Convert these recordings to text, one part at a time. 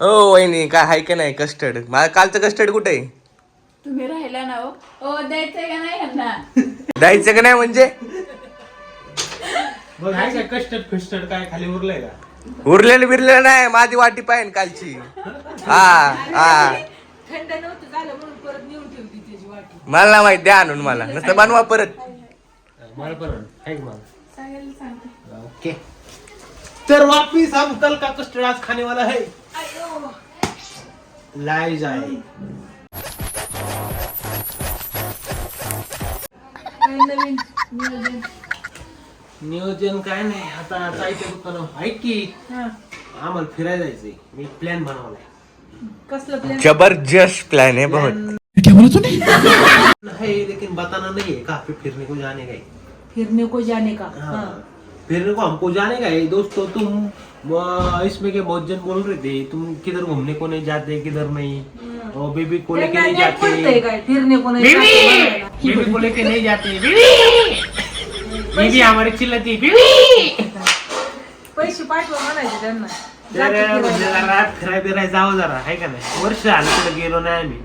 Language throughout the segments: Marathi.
ओ वहिनी काय आहे का नाही? कस्टर्ड. मला कालचं कस्टर्ड कुठे? आहे तुम्ही राहिला ना हो. ओ द्यायचंय का नाही यांना? द्यायचं का नाही म्हणजे? बघ आहे का कस्टर्ड फिस्टर्ड काय खाली उरलंय का? उरलेलं बिरलेलं नाही माझी वाटी पाहिजे कालची. हा हा. थंड नव्हतं झालं म्हणून परत नेऊन ठेवली त्याची वाटी. मला नाही माहीत द्या आणून मला. नसतं बनवा परत. मला पण आहे का मला? सांगायला सांगते ओके. तर वापिस हम कल का कस्टर्ड आज खाने वाला है लाई जाए काही नवीन नियोजन नियोजन काय नाही आता जायचं दुकान ऐक की? हा. आम्हाला फिरायला जायचंय. मी प्लॅन बनवलाय. कसलं प्लॅन जबरदस्त प्लॅन है बहुत है लेकिन बताना नहीं है कहाँ पे फिरने को जाने का है फिरने को जाने का? हाँ। हाँ. फिरने को हमको जाने का है। दोस्तों तुम इसमें के बहुत जन बोल रहे थे तुम किधर घूमने को नहीं जाते किधर नहीं? और बेबी को लेके नहीं जाते। फिरने को नाही बघायला. बीवी को लेके नहीं जाते बीवी बीवी हमारी चिल्लाती बीवी पैसे पाठवा म्हणायचे त्यांना. जरा फिराय बिराय जावं जरा आहे का नाही? वर्ष आलं कुठे गेलो नाही आम्ही.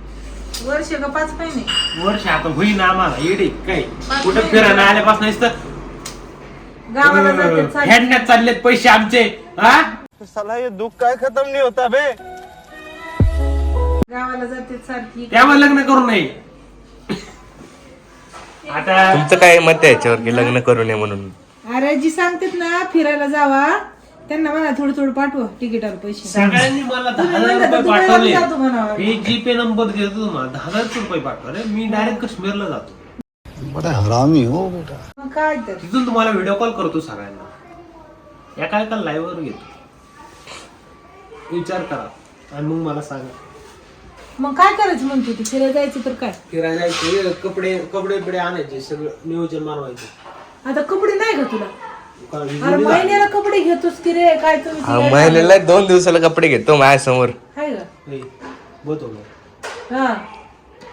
वर्ष का पाच महिने? वर्ष आता होईना आम्हाला येडे काय? कुठं. फिरायला आल्यापासून गावाला जाते चालते. हेडण्यात चाललेत पैसे आमचे हा? गावाला जाते सारखी लग्न करू नये. आता तुमचं काय मत आहे याच्यावर की लग्न करू नये म्हणून? अरे जी सांगतात ना फिरायला जावा. त्यांना म्हणा थोडं थोडं पाठवा तिकिटावर पैसे. सगळ्यांनी मला दहा तुम्ही हजार म्हणता रुपये दुबईला पाठवले. जातो म्हणावं. मी जी पे नंबर देतो तुम्हाला दहा हजार रुपये पाठवा रे मी डायरेक्ट काश्मीरला जातो. बड़ा हरामी हो. बेटा मग काय तर. तिथून तुम्हाला व्हिडिओ कॉल करतो सगळ्यांना. एका एका लाईव्ह वर घेतो. विचार करा. आणि मग मला सांगा. मग काय करायचं म्हणतो ती? फिरायला जायचं तर काय? फिरायला जायचे कपडे कपडे बिडे आणायचे सगळं नियोजन मारवायचे आता कपडे नाही का तुला? अरे झाली. महिन्याला कपडे घेतोस की रे? काय तुम्ही हा, महिलेला दोन दिवसाला कपडे घेतो माझ्यासमोर. हाय का? हे. हा.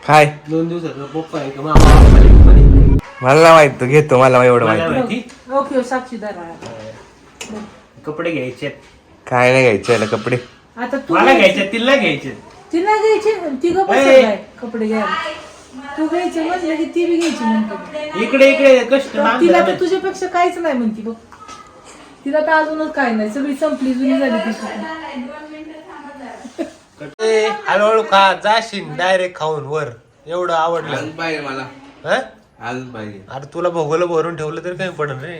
काय दोन दिवसाचा पप्पा आहे का? मामा म्हणे. मला नाही माहीत तो घेतो मला एवढं मला माहिती. माहिती. ओके साक्षीदार आहे. कपडे घ्यायचे. काय नाही घ्यायचे याला कपडे. आता तू मला घ्यायचे. तिला घ्यायचे. तिला घ्यायचे ती गप्प ए. आहे कपडे घ्यायला. तू घ्यायचे म्हटलं की ती बी घ्यायची म्हणतो. इकडे इकडे कष्ट तर तिला तर तुझ्यापेक्षा काहीच नाही म्हणती बघ. तिला तर अजूनच काय नाही. सगळी संपली जुनी झाली ती हळूहळू खा. जाशील डायरेक्ट खाऊन वर. एवढं आवडलं. पाहिजे मला. हं? अजून पाहिजे. अरे तुला भोगोला भरून ठेवलं तरी काही पडत रे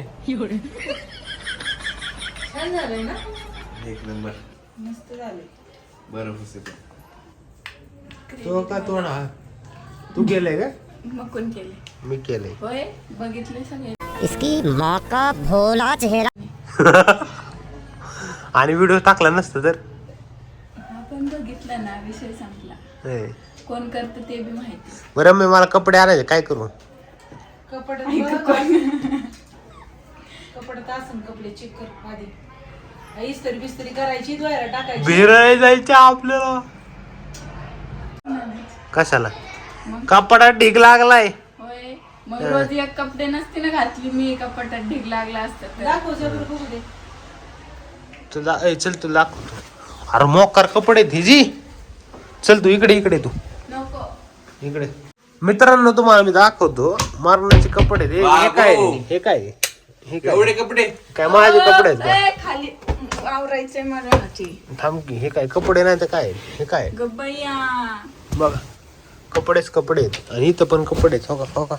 छान झालंय ना? एक नंबर. मस्त झाले बरं तो का तो ना तू केलंय का? मग कोण केले मी केलंय. होय बघितले सगळे. इसकी माँ का भोला चेहरा. आणि व्हिडिओ टाकला नसतं तर? आपण बघितलं ना विषय संपला. हे. कोण करतं ते बी माहिती. बरं मी मला कपडे आणायचे काय करू? कपडे कपडे. चेक कर आधी. इस्त्री बिस्त्री करायची द्वारा टाकायची. भिराय जायचं आपल्याला. कशाला? कपडा ढीक लागलाय. होय. मग रोज एक कपडे नसते ना घातली मी कपाटात ढीग लागला असतं तर. दाखव जरूर बघू दे. तुला ए, चल तू अरे मोकार कपडे धिजी चल तू इकडे इकडे तू. नको. इकडे. मित्रांनो तुम्हाला मी दाखवतो. मारण्याचे कपडे ते हे काय हे काय हे काय एवढे कपडे? काय माझे कपडे आहेत का? ए, खाली. आवरायचंय मला थांब की हे काय? कपडे नाही तर काय? हे काय? गब्बैया बघा. कपडेच कपडे आहेत. आणि इथं पण कपडे आहेत. हो का? हो का?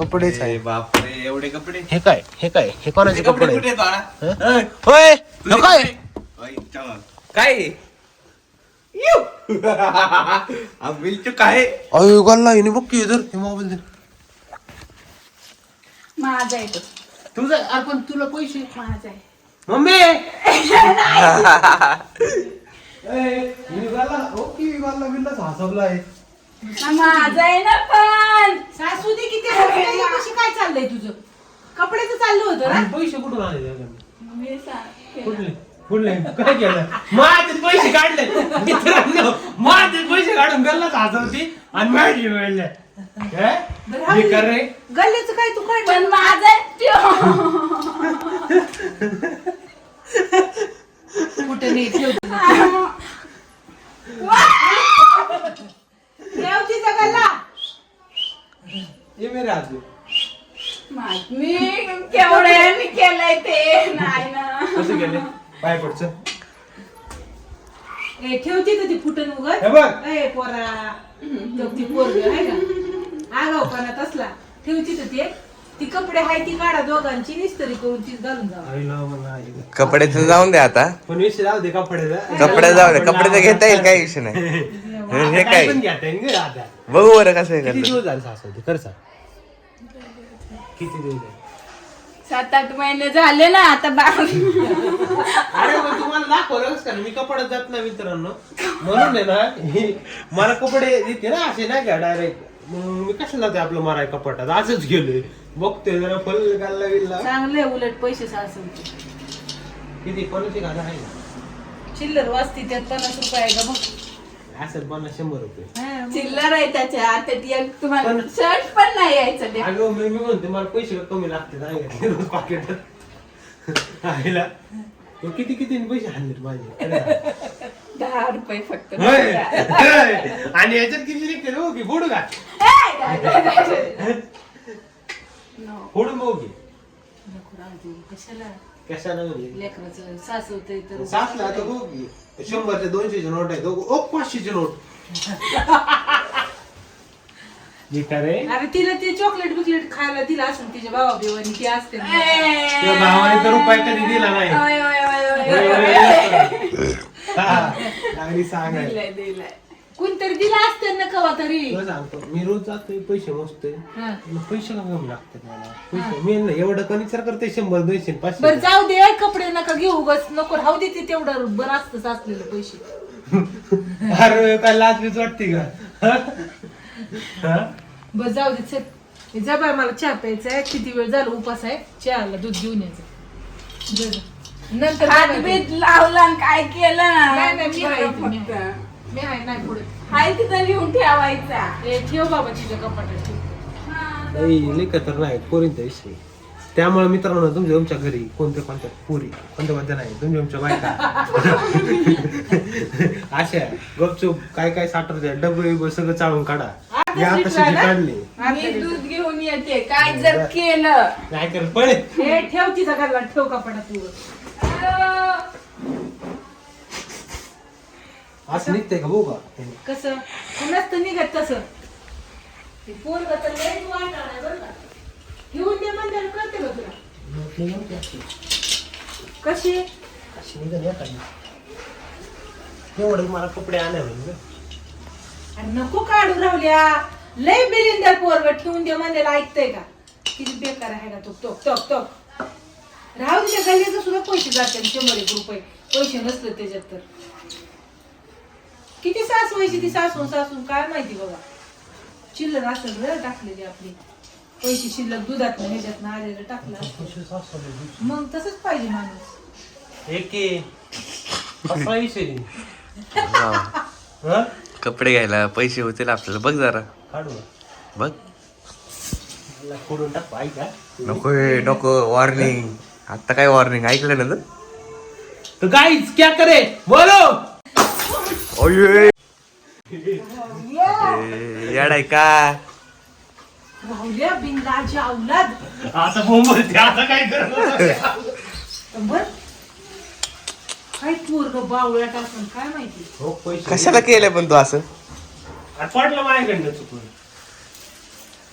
कपडेच आहे. बापरे एवढे कपडे? हे काय? हे काय? हे कोणाचे कपडे कुठे आहेत? बाळा? हं? होय? हे काय. काय? बिलचू काय अयो गल्ला हिने बघ की इधर हे मोबाईल दे माझा आहे तो. तुझा अरे पण तुला पैसे माझा आहे. मम्मी! हसवलाय हा, माझा आहे ना पण. सासू दे किती कशी काय चाललंय तुझं? कपड्याचं चाललं होतं ना? पैसे कुठून आले मी कुठले कुठले काय केलं? माझे पैसे काढले. मित्रांनो माझे पैसे काढून गल्लाच हसवती आणि माझी मिळले काय? कर रे. गल्ल्याचं काय तू काय पण कुठे नाही गल्ला. हे मेरे मी केलंय ते. नाही ना. पाय पडचं. ए ठेवती का ती फुटन उगत हे बघ. ए पोरा. तो ती पोरग आहे का आगावपणा तसला ठेवती तर ते. ती कपडे हाय ती काढा दोघांची. निस्तरी करून ती घालून जावा आईला म्हणा, आईला. कपड्याचं जाऊन द्या आता. पण विषय राहू दे कपड्याचा कपडे जाऊ दे. कपडे तर घेता येईल काही विषय नाही. हे काय काय? पण घेता येईल ग आता. बघू बरं कसं हे किती दिवस झाले सासू? होते खरं सांग किती दिवस झाले? सात आठ महिने झाले ना आता बारा अरे मग तुम्हाला दाखवलंच का? मी कपड्यात जात नाही मित्रांनो. म्हणून आहे ना हे मला कपडे देते ना असे नाही का डायरेक्ट मग मी कशाला ते आपलं माराय कपाटात असंच गेलोय. बघतोय जरा फल गाल्ला बिल्ला. चांगले उलट पैसे सासवते किती? कोणाची घाला आहे ना. चिल्लर वाजती त्यात पन्नास रुपये आहे का बघ? असं पन्नास शंभर रुपये हा, मग. चिल्लर आहे त्याच्या आता ती एक तुम्हाला शर्ट पण नाही यायचं ते. अगं मी मी म्हणते मला पैसे कमी लागते का? रोज पाकिटात आईला मग किती किती पैसे आणले माझे अरे. दहा रुपये फक्त होय. होय. आणि याच्यात किती निघते हो की फोडू का फोडून बघू की नको राहू दे, कशाला कशाला म्हणजे लेकराचं सासवतंय तर सासला आता की शंभरचे दोनशेचे नोट आहे दोघं ओ पाचशेचे नोट. जे का रे अरे तिला ते चॉकलेट बिकलेट खायला दिला असून तिच्या भावा बिवानी ती असते ना. त्या भावाने तर रुपये कधी दिला नाही. ओय, ओय, ओय, ओय, ओय. हा, लागली सांगायला दिलंय, दिलंय. कोणतरी दिला असते ना कवा तरी. तुला सांगतो मी रोज जातोय पैसे मोजतोय. हा. मग पैसे का कमी लागतात मला. पैसे मी ना एवढं कनिचार करते शंभर दोनशे बर पाचशे जाऊ दे कपडे नका घेऊ बस नको राहू दे ते तेवढं बरं असतं साचलेलं पैसे. अरे काय लाच बीच वाटते का? हा? बस जाऊ दे चल. हे जा बाय मला चहा प्यायचा आहे. किती वेळ झाला उपास आहे? चहाला दूध घेऊन यायचं. जा, जा. नंतर हात बघायचं. बीत लावला आणि काय केलं? नाही नाही मी आहे इथे, मी फक्त. आहे. मी आहे नाही पुढे. हाय तिथं लिहून ठेवायचा. ए, ठेव बाबा तिच्या कपाटात ठेव. नाही लई खतरनाक पोरींचा विषय. त्यामुळे मित्रांनो तुमच्या तुमच्या घरी कोणत्या कोणत्या पोरी कोणत्या कोणत्या नाही तुमच्या तुमच्या बायका. अशा गपचूप काय काय साठवत्या डबे बिबे सगळं चाळून काढा. हे आता ना? काढली. मी दूध घेऊन येते. काय जर केलं. काय कर पळे. हे ठेव तिचा घरला ठेव कपाटात तू असं निघतंय का बघू का? कसं? नसतं निघत तसं. ते पोरग तर लयच वाईट आहे बरं का? घेऊन दे म्हणजे कळते का तुला. कशी? अशी निघाली एखादी. एवढं मला कपडे आणावे अरे नको काढू राहुल्या. लय बिलिंदर पोरग ठेवून दे म्हणलेला ऐकतंय का? किती बेकार आहे का तो? टोक टोक टोक राहू दे गल्लीचं सुद्धा पैसे जाते शंभर एक रुपये. पैसे नसले त्याच्यात तर. किती सासवायची ती सासून सासून? काय माहिती बघा चिल्लर असेल रे टाकलेली आपली. पैसे शिल्लक दुधात ह्याच्यात आलेलं टाकलं असतं. मग तसंच पाहिजे माणूस. हा. कपडे घ्यायला पैसे होतील आपल्याला. बघ जरा. बघ. नको नको. वॉर्निंग आता काय वॉर्निंग ऐकलं ना तू तो गाइस क्या करे? बोलो! ओये येडाय का? राहुल्या बिंदाची औलाद आता बोंबलते आता काय बर काय पोरग बावळ्या टाकून काय माहिती? हो पैसे कशाला केलंय पण तू असं? आ, पडलं माझ्याकडनं चुकून.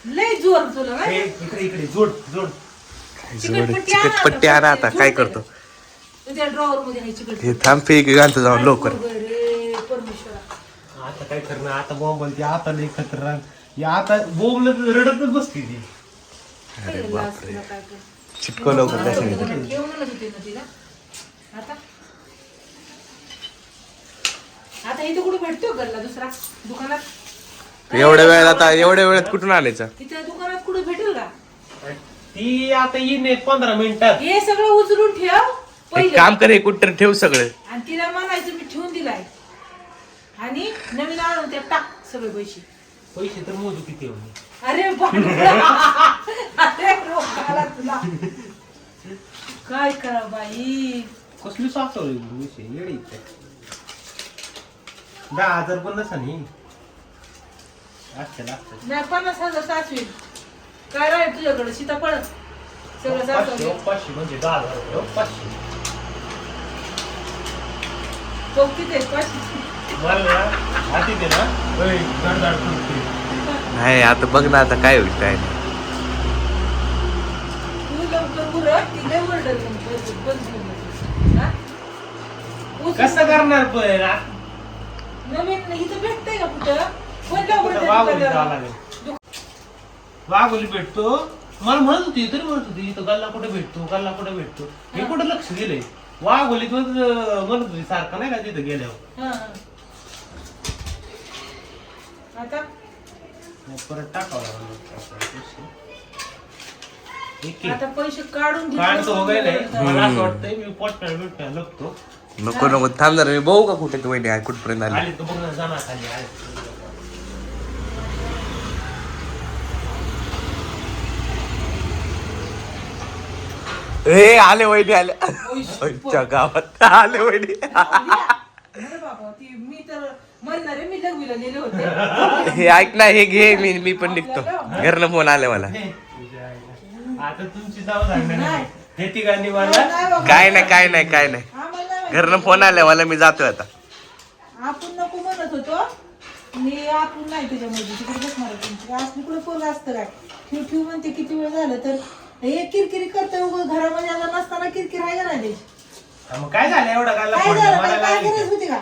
लय जोर तुला हे, इकडे इकडे जोड जोड. चिकटपट्टी पट्टी आणा आता काय करतो? त्या ड्रॉवर मध्ये आहे चिकट हे थांब फेक घालतो जाऊन लवकर. पोरगं रे परमेश्वरा आता काय करणार? आता बोंबलते आता लई खतरनाक. या आता बोंबल रडतच बसती ती. अरे बापरे. चिटको लवकर त्याच्या ठेव म्हणत होते ना तिला. आता? आता इथे कुठे भेटतो गल्ला दुसरा? दुकानात? एवढ्या वेळात आता एवढ्या वेळात कुठून आणायचं? तिथे दुकानात कुठे भेटेल का? ती आता येईन एक पंधरा मिनिटात. हे सगळं उचलून ठेव एक पहिलं. काम कर हे कुठं ठेव सगळं. आणि तिला म्हणायचं आणि नवीन आणून ते टाक सगळे पैसे. पैसे तर मोजू किती अरे बापरे. अरे रोगाला तुला. काय करा बाई? कसली सासवली विषय येडी इथे. दहा हजार पण नसा नाही नाही पन्नास हजार सासवी काय राहील तुझ्याकडे? सीताफळ सगळं पाचशे पाचशे म्हणजे दहा हजार रुपये, पाचशे. कौतिक आहे पण नाही आता बघ ना आता काय होईल काय नाही. कसं करणार पण आ- नवीन इथं भेटतंय का कुठं? वाघोली भेटतो. मला म्हणत होती तरी म्हणत होती इथं गल्ला कुठे भेटतो गल्ला कुठे भेटतो. हे कुठं लक्ष दिलंय वाघोलीत म्हणत म्हणत होती सारखं नाही का तिथं गेल्यावर. आता? मग परत टाकावं लागलं एक एक. आता पैसे काढून घेतले काढतो वगैरे. म्हणून नाही मला असं वाटतंय मी पोटप्या बिटप्या लपतो. नको नको. थांब जरा मी बघू का कुठे तू वहिनी आहे कुठपर्यंत आली. आली तर बघ ना जाणार खाली आली ए आले वहिनी आले. गावात आले वहिनी. अरे बाबा ती मी तर म्हणणारे मी लघवीला नेले होते. हे ऐक ना हे घे मी मी पण निघतो. घरनं फोन आले मला. हे, तुझ्या आईला. आता तुमची जाऊ सांगणार नाही. हे तिघांनी मला नाही बाबा. काय नाही काय नाही काय नाही. आम्हाला नाही माहिती. घरनं फोन आले मला मी जातोय आता. आपण नको म्हणत होतो. मी आपण नाही त्याच्यामध्ये. तिकडे बसणार तुमची. असली कुठे पोरं असतं काय? ठेव ठेव म्हणते किती वेळ झालं तर. हे किरकिरी करतोय उगाच घरामध्ये आता नसताना किरकिर आहे का नाही त्याची? हा, मग काय झालं? एवढा काय? झालं? मला काय लागली गरज? होती का?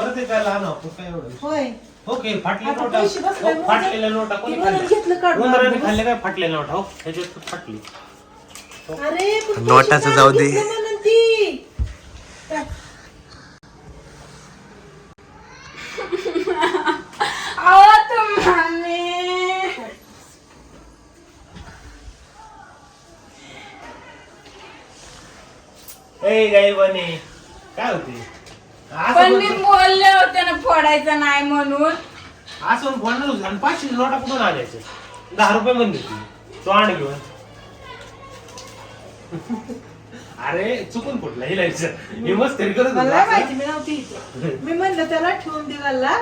परत आपण काय एवढं होय. ओके फाटले आता नोटा. पैसे बसले, हो, फाटलेल्या नोटा कोणी ती म्हणून खाल्ल्या? घेतलं काढून उंदराने आपण. खाल्ले काय फाटलेल्या नोटा हो. ह्याच्यात फाटली. अरे पण पैसे नोटाचं जाऊ दे. घेतले म्हणून ती काय? अहो तुम्ही ए गाई बने काय होते असं पण मी म्हणतो- बोलले होते ना फोडायचं नाही म्हणून. असं फोडणार होतं आणि पाचशे नोटा कुठून आल्याचे दहा रुपये म्हणली ती तो आण घेऊन. अरे चुकून फुटला हिला विचार. ही मस्करी करत मला नाही. माहिती मी नव्हती इथे. मी म्हणलं त्याला ठेवून दिला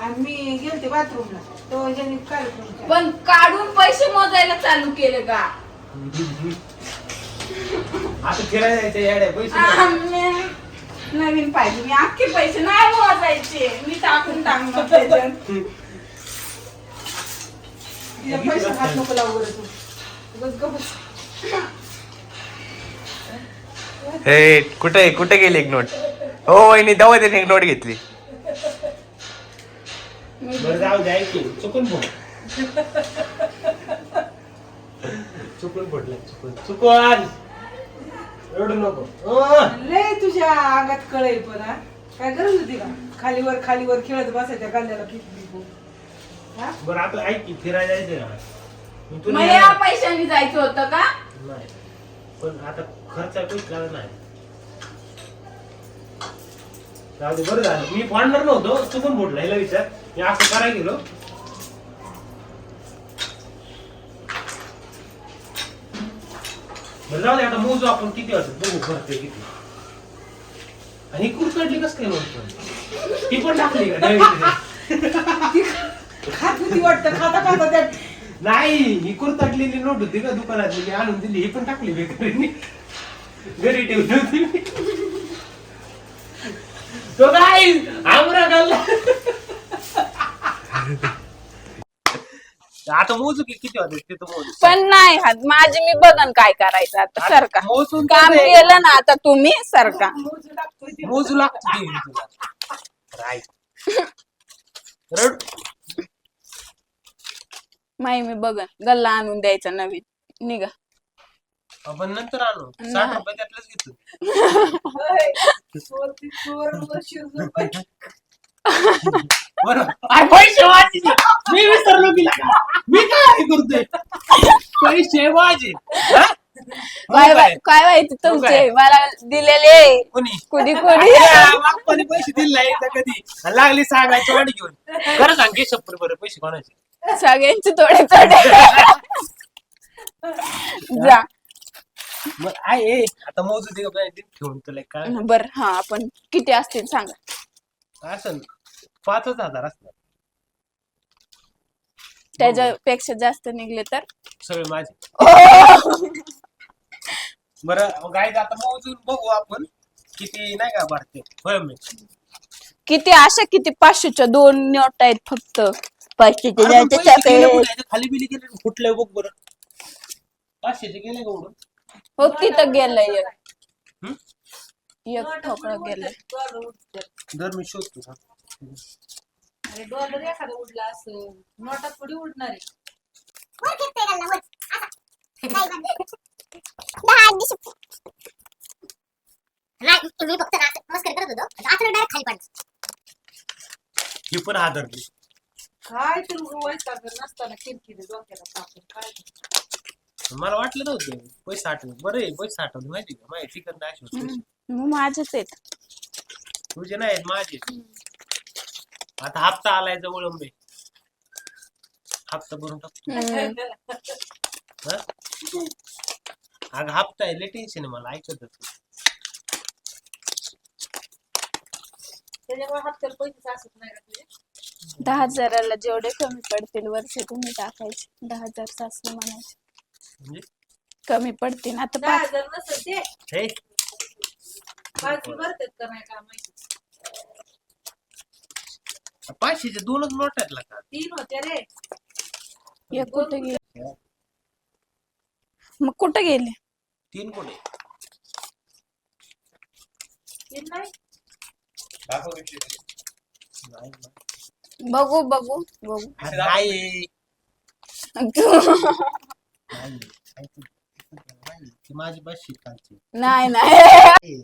आणि मी गेलते बाथरूमला. तो ज्यांनी कार्यक्रम केला. पण काढून पैसे मोजायला चालू केले का? आता फिरायला जायचं याड्या पैसे नाही. आम्ही नवीन पाहिजे. मी अख्खे पैसे नाही मोजायचे. मी टाकून टाकणार पैसे हात नको लावू बरं तू. उगाच गप्प बस. हे कुठे कुठे गेली एक नोट? हो वहिनी दवा त्याने एक नोट घेतली. बरं जाऊ द्या की चुकून फोडलं चुकून. चुकून. एवढं नको. अं. लय तुझ्या अंगात कळय पण हा? काय गरज होती का? खालीवर खालीवर खेळत बसायच्या गाल्ल्याला पिकली हा? बरं आता ऐक की फिरायला जायचं का? मग तुला मग या पैशाने जायचं होतं का? नाही. पण आता खर्च काहीच लागत नाही. जाऊ दे बरं झालं. मी फोडणार नव्हतो. चुकून फोडला हिला विचार. मी असं करायला गेलो. जाऊ दे आता मोजू आपण किती वाजत बघू भरते किती. आणि कुरकडली कस काय म्हणतो ती पण टाकली का? खात होती वाटतं खाता खाता त्यात. नाही ही कुरतटलेली नोट होती का दुकानातली. मी आणून दिली ही पण टाकली बेकरीने. घरी ठेवली होती मी. तो काय आमरा घालला आता मोजू की किती होते? ते तर मोजू. पण नाही हात माझे मी बघन काय करायचं आता सरका. मोजून काम काय? केलं ना आता तुम्ही सरका. मोजू लागतो राईट. रड. माई मी बघन. गल्ला आणून द्यायचा नवीन. निघा. आपण नंतर आणू. साठ रुपये त्यातलंच घेतो. बरं. आय पैसे वाचले. मी विसरलो की लागा. मी काय करतोय? पैसे वाजे हा? हो काय? काय? काय माहिती तुमचे? मला दिलेले कोणी? कुणी कुणी? अरे, पैसे दिले नाही तर कधी? लागली सांगायची वाट घेऊन. खरं सांग शंभर बरं पैसे कोणाचे? सगळ्यांचे थोडे थोडे. जा. मग आहे आता मोजू दे ठेवून तुला काय? बर हा आपण किती असतील सांगा. असं पाचच हजार असतात त्याच्यापेक्षा जास्त निघले तर? सगळे माझे. बरं गाईज आता मोजून बघू आपण किती नाही का भरते होय मी. किती अशा किती? पाचशेच्या दोन नोट आहेत फक्त. पाचशेचे अरे पैसे गेले कुठे? खाली बिली गेले फुटले बघ बरं. पाचशेचे गेले का उडून? हो तिथं गेलंय एक. हम्म? एक ठोकळं गेलंय. दर मी शोधतो. हा. अरे डॉलर एखादा उडला असं. नोटा थोडी उडणार आहे? नाही मी फक्त मस्करी करत होतो. आता डायरेक्ट खाली पडलं ही पण हादरली काय तर नसताना किरकिरी डोक्याला काय ते. मला वाटलं नव्हतं. पैसे आठवले बरं आहे पैसे आठवले माहिती का? माहिती तिकड नाही. मग माझेच आहेत. तुझे नाही आहेत, माझे आता हप्ता आलाय जवळ अंबे हप्ता भरून टाकतो. हा? अगं हप्ता आहे लय टेन्शन आहे मला ऐकत होतो. त्याच्यामुळे हप्त्याला पैसे असत नाही दहा हजाराला जेवढे कमी पडतील वर्ष तुम्ही टाकायचे. दहा हजार सासले म्हणायचे. म्हणजे? कमी पडतील. आता दहा पाच हजार नसेल ते. हे? भरतात का नाही का माहिती पाचशेचे दोनच नोट आहेत का तीन होते रे. एक कुठे गेले? मग कुठे गेले? तीन कोणी तीन नाही. बघू बघू बघू. नाही. नाही. ती माझी कालची नाही नाही.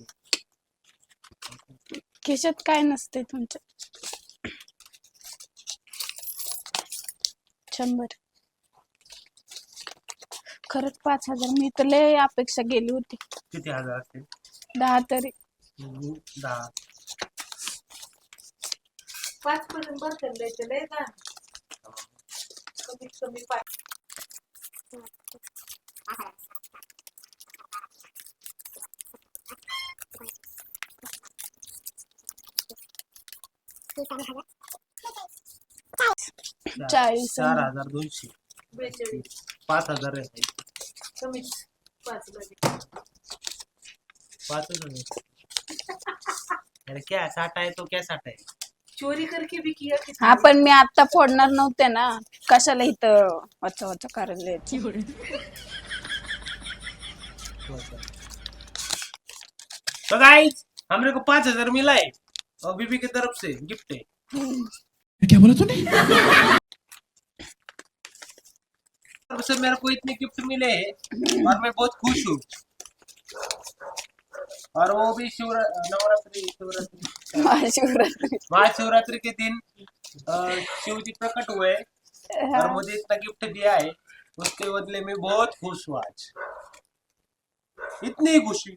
खिशात काय नसते तुमच्या. शंभर. खरंच पाच हजार. मी तर लय अपेक्षा गेली होती. किती हजार असतील? दहा तरी. दहा. पाच पर्यंत भरतात द्यायचे लय ना कमीत कमी पाच. चाळीस चार हजार. दोनशे. बेचाळीस. पाच हजार आहे. कमीच. पाच पाचच हजार अरे क्या साठ आहे तो क्या साठ आहे? चोरी करके भी किया हा पण मी आता फोडणार नव्हते ना. कशाला इथं वचा वचा कारण द्यायची? तो गाइस हमरे को पाँच हजार मिला है और बीबी की तरफ से गिफ्ट है तरफ़ से मेरे को इतने गिफ्ट मिले हैं और मैं बहुत खुश हूँ। और वो भी शिव नवरात्रि शिवरात्रि। महाशिवरात्री। महाशिवरात्रि के दिन शिव जी प्रकट हुए और मुझे इतना गिफ्ट दिया है उसके बदले में बहुत खुश हूँ आज। इतनी खुशी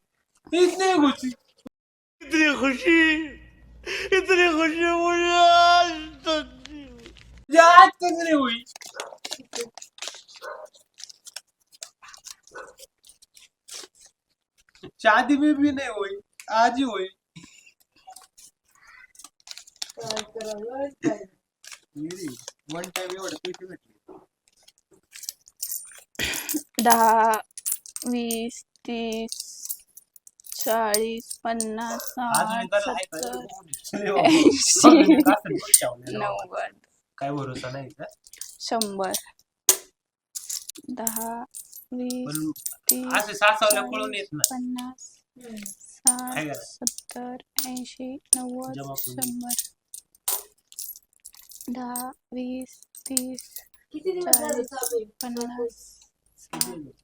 इतनी खुशी। इतनी खुशी इतनी खुशी मुझे आज तक आज तक नहीं हुई। शादी में भी नहीं हुई आज ही हुई काय करावं, काय वन टाइम एवढे पैसे भेटले दहा वीस तीस चाळीस पन्नास अजून साठ? सत्तर. ऐंशी का असेल. नव्वद काय भरोसा नाही का शंभर दहा वीस पण असे सासावल्या चाळीस, पळून येत नाही. पन्नास आहे साठ का? सत्तर ऐंशी नव्वद जमा करून. शंभर दहा वीस तीस किती दिवस झाले चालू आहे? पन्नास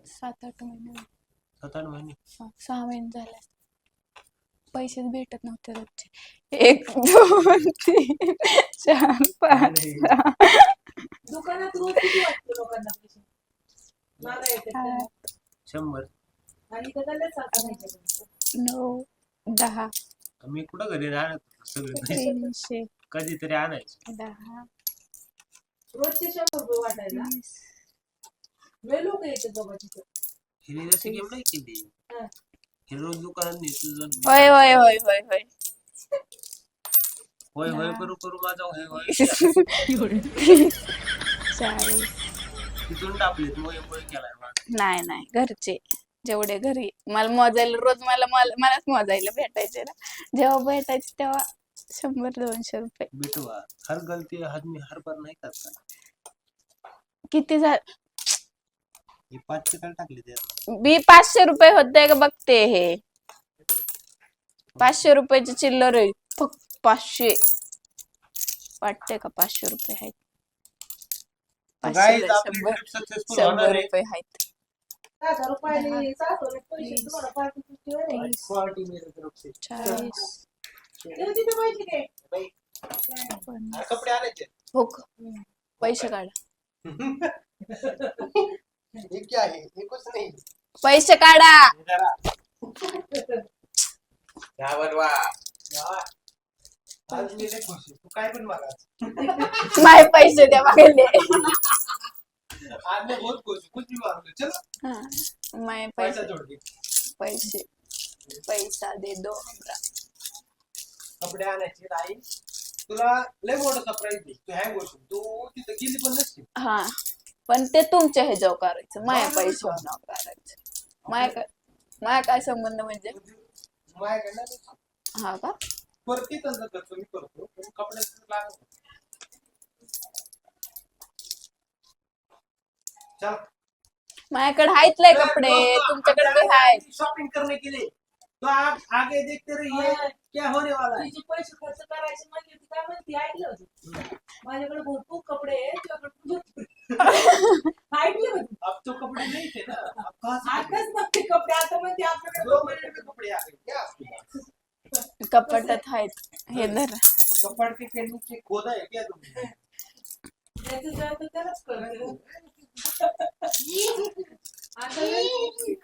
सात आठ महिने. सात आठ महिने? हा, सहा महिने झाले. पैसेच भेटत नव्हते रोजचे. एक दोन तीन चार पाच सहा. दुकानात रोज किती वाटतं लोकांना पैसे? शंभर. नऊ दहा. मी कुठं घरी होतो सगळे तीनशे. कधीतरी आणायचे. दहा. रोजचे शंभर रुपये वाटायला. वीस. लय लोक येते बाबा तिथं. हिने जशी गेम नाही केली. हा. हे रोज दुकानात नेतो. होय होय होय होय होय. होय होय करू करू माझा होय होय. चाळीस. तिथून केलाय. नाही नाही घरचे. जेवढे घरी मला मोजायला रोज मला मला- मलाच मोजायला भेटायचे ना. जेव्हा भेटायचे तेव्हा शंभर दोनशे रुपये. बेटवा हर गलती आदमी हर बार नाही करता किती झा हे पाचशे काय टाकले बी पाचशे रुपये होते का बघते हे. पाचशे रुपयाची चिल्लर आहे. फक्त पाचशे. वाटते का पाचशे रुपये आहेत पाचशे गाईज नाही, आपली शंभर ट्रिप सक्सेसफुल होणार शंभर आहे रुपये आहेत हजार रुपयाने सासवले पैसे तुम्हाला पार्टी पुष्टी होईल. तीस, क्वालिटी मेरे तरफ से चाळीस देऊ तिथे पैसे दे. बाई, पन्नास. कपडे आणायचे हो का? पैसे काढा हे क्या आहे हे कुछ नाही पैसे काढा जरा. आज मी लय खुश आहे. तू काय पण मागा माय पैसे द्या मागले. आज मैं बहुत खुश हूँ कुछ भी मांग लो चलो. हा. माय पैसा. पैसे जोड़ के पैसे. पैसा दे दो हमरा. कपडे आणायचे आई. तुला लय मोठं सरप्राईज दे तू तू तिथं गेली पण नसते हा. पण ते तुमच्या ह्याच्यावर करायचं. माया पैसे करायचं. माया काय माया काय संबंध म्हणजे? हा का? परत ते तंत्र करतो मी करतो पण कपड्याचं लागत चल. माझ्याकडे आहेत लय कपडे तुमच्याकडे बी आहेत. शॉपिंग करने के लिए तो आप आगे देखते रहिए क्या होने वाला. है तुझे पैसे खर्च करायचे म्हणजे ती काय म्हणते ऐकलं होतं. माझ्याकडे भरपूर कपडे आहे तुझ्याकडे तुझे ऐकले होते. अब तो कपड़े नहीं थे ना. अब कहाँ से कपड़े? आताच नव्हते कपडे आता म्हणते आपल्याकडे दो महीने में कपड़े आ गए क्या कपाटात आहेत. हे धर. कपड़ के के नीचे खोदा है क्या तुमने ज्याचं जातं त्यालाच कळतं. आता नाही.